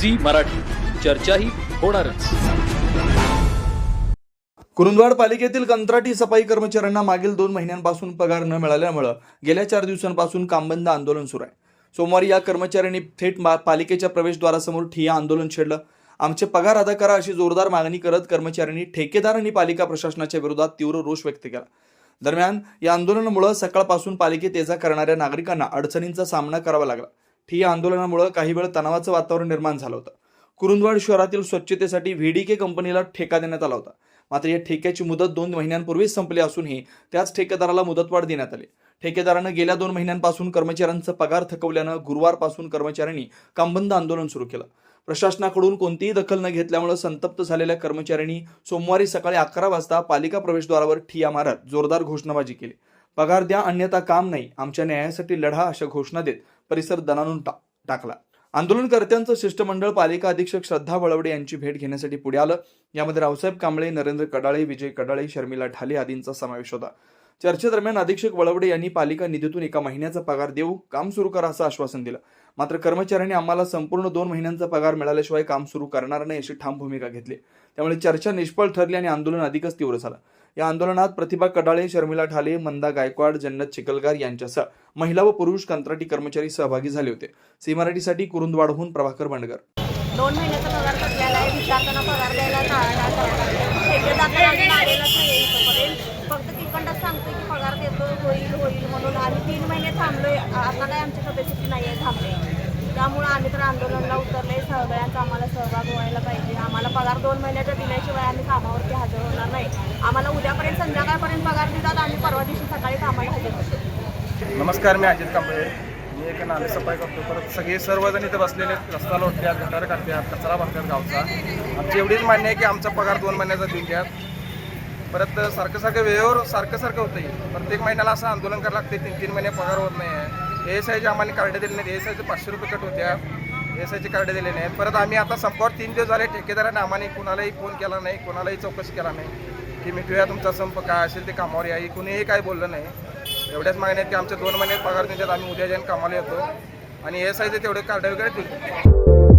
Zee Marathi. चर्चाही होणारच. कुरुंदवाड पालिकेतील कंत्राटी सफाई कर्मचाऱ्यांना मागील दोन महिन्यांपासून पगार न मिळाल्यामुळं गेल्या चार दिवसांपासून कामबंद आंदोलन सुरू आहे. सोमवारी या कर्मचाऱ्यांनी थेट पालिकेच्या प्रवेशद्वारासमोर ठिय्या आंदोलन छेडलं. आमचे पगार अदा करा अशी जोरदार मागणी करत कर्मचाऱ्यांनी ठेकेदार आणि पालिका प्रशासनाच्या विरोधात तीव्र रोष व्यक्त केला. दरम्यान या आंदोलनामुळे सकाळपासून पालिकेत ये करणाऱ्या नागरिकांना अडचणींचा सामना करावा लागला. ठिय्या आंदोलनामुळे काही वेळ तणावाचं वातावरण निर्माण झालं होतं. कुरुंदवाड शहरातील स्वच्छतेसाठी व्हीडीके कंपनीला ठेका देण्यात आला होता. मात्र या ठेक्याची मुदत दोन महिन्यांपूर्वीच संपली असूनही त्याच ठेकेदाराला मुदतवाढ देण्यात आली. ठेकेदारानं गेल्या दोन महिन्यांपासून कर्मचाऱ्यांचा पगार थकवल्यानं गुरुवारपासून कर्मचाऱ्यांनी कामबंद आंदोलन सुरू केलं. प्रशासनाकडून कोणतीही दखल न घेतल्यामुळे संतप्त झालेल्या कर्मचाऱ्यांनी सोमवारी सकाळी अकरा वाजता पालिका प्रवेशद्वारावर ठिया मारत जोरदार घोषणाबाजी केली. पगार द्या अन्यथा काम नाही. आमच्या न्यायासाठी लढा अशा घोषणा देत परिसर दणानून टा- टाकला. आंदोलनकर्त्यांचं शिष्टमंडळ पालिका अधीक्षक श्रद्धा वळवडे यांची भेट घेण्यासाठी पुढे आलं. यामध्ये रावसाहेब कांबळे नरेंद्र कडाळे विजय कडाळे शर्मिला ठाले आदींचा समावेश होता. चर्चेदरम्यान अधीक्षक वळवडे यांनी पालिका निधीतून एका महिन्याचा पगार देऊ काम सुरू करा असं आश्वासन दिलं. मात्र कर्मचाऱ्यांनी आम्हाला संपूर्ण दोन महिन्यांचा पगार मिळाल्याशिवाय काम सुरू करणार नाही अशी ठाम भूमिका घेतली. त्यामुळे चर्चा निष्फळ ठरली आणि आंदोलन अधिकच तीव्र झालं. या आंदोलनात प्रतिभा कडाळे शर्मिला ठाले मंदा गायकवाड जन्नत चिखलगार यांच्यासह महिला व पुरुष कंत्राटी कर्मचारी सहभागी झाले होते. सी मराठीसाठी कुरुंदवाडहून प्रभाकर बंडगर. दोन महिन्याचा पगार पगार द्यायला टाळाटाळ की पगार देतो होईल होईल म्हणून. आम्ही तीन महिने थांबलोय. आता काय आमच्या कपॅसिटी नाही आहे थांबले त्यामुळं आम्ही तर आंदोलनाला उतरले. सगळ्यांचा आम्हाला सहभाग व्हायला पाहिजे. आम्हाला पगार दोन महिन्याच्या दिल्याशिवाय आम्ही कामावरती हजर होणार नाही. आम्हाला उद्यापर्यंत संध्याकाळपर्यंत पगार देतात आम्ही परवा दिवशी सकाळी कामाला हजर होतो नमस्कार मी अजित कांबळे. मी एक नाले सफाई करतो परत सगळे सर्वजण इथे बसलेले आहेत. रस्ता लोटतात गटार काढतात कचरा भरतात गावचा. आमची एवढीच मान्य आहे की आमचा पगार दोन महिन्याचा देऊन घ्या परत सारखं सारखं वेळेवर सारखं सारखं होतं प्रत्येक महिन्याला असं आंदोलन करावं लागते तीन तीन महिने पगार होत नाही आहे एस आयचे आम्हाला कार्ड दिले नाहीत ए एस आयचे पाचशे रुपये कट होत्या. ए एस आयचे कार्ड दिले नाहीत परत आम्ही आता संपावर तीन दिवस झाले ठेकेदाराने आम्हाला कुणालाही फोन केला नाही. कोणालाही चौकशी केला नाही. की मिटूया तुमचा संप काय असेल ते कामावर या. कुणीही काय बोललं नाही. एवढ्याच मागण्या आहेत की आमच्या दोन महिन्यात पगार देतात आम्ही उद्या जाईन कामाला येतो. आणि एस आयचे तेवढे कार्ड वगैरे देतो